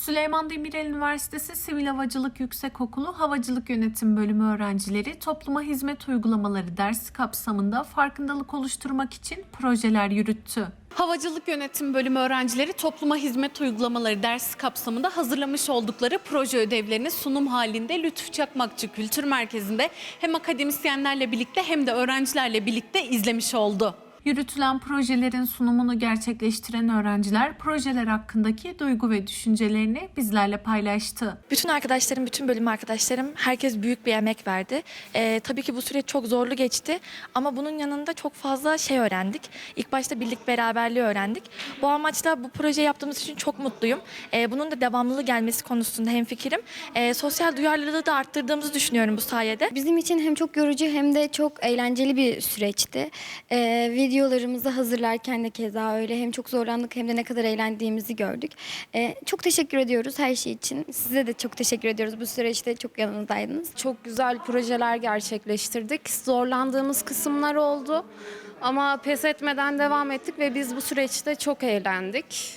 Süleyman Demirel Üniversitesi Sivil Havacılık Yüksekokulu Havacılık Yönetim Bölümü öğrencileri topluma hizmet uygulamaları dersi kapsamında farkındalık oluşturmak için projeler yürüttü. Havacılık Yönetim Bölümü öğrencileri topluma hizmet uygulamaları dersi kapsamında hazırlamış oldukları proje ödevlerini sunum halinde Lütfü Çakmakçı Kültür Merkezi'nde hem akademisyenlerle birlikte hem de öğrencilerle birlikte izlemiş oldu. Yürütülen projelerin sunumunu gerçekleştiren öğrenciler projeler hakkındaki duygu ve düşüncelerini bizlerle paylaştı. Bütün arkadaşlarım, bütün bölüm arkadaşlarım herkes büyük bir emek verdi. Ee, tabii ki bu süreç çok zorlu geçti ama bunun yanında çok fazla şey öğrendik. İlk başta birlik beraberliği öğrendik. Bu amaçla bu projeyi yaptığımız için çok mutluyum. Ee, bunun da devamlılığı gelmesi konusunda hemfikirim. Ee, sosyal duyarlılığı da arttırdığımızı düşünüyorum bu sayede. Bizim için hem çok yorucu hem de çok eğlenceli bir süreçti. Ee, videolarımızı hazırlarken de keza öyle hem çok zorlandık hem de ne kadar eğlendiğimizi gördük. Ee, çok teşekkür ediyoruz her şey için. Size de çok teşekkür ediyoruz. Bu süreçte çok yanınızdaydınız. Çok güzel projeler gerçekleştirdik. Zorlandığımız kısımlar oldu. Ama pes etmeden devam ettik ve biz bu süreçte çok eğlendik.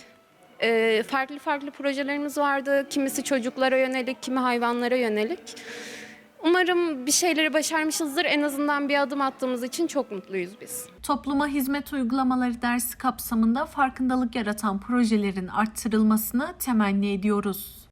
Ee, farklı farklı projelerimiz vardı. Kimisi çocuklara yönelik, kimi hayvanlara yönelik. Umarım bir şeyleri başarmışızdır. En azından bir adım attığımız için çok mutluyuz biz. Topluma hizmet uygulamaları dersi kapsamında farkındalık yaratan projelerin arttırılmasını temenni ediyoruz.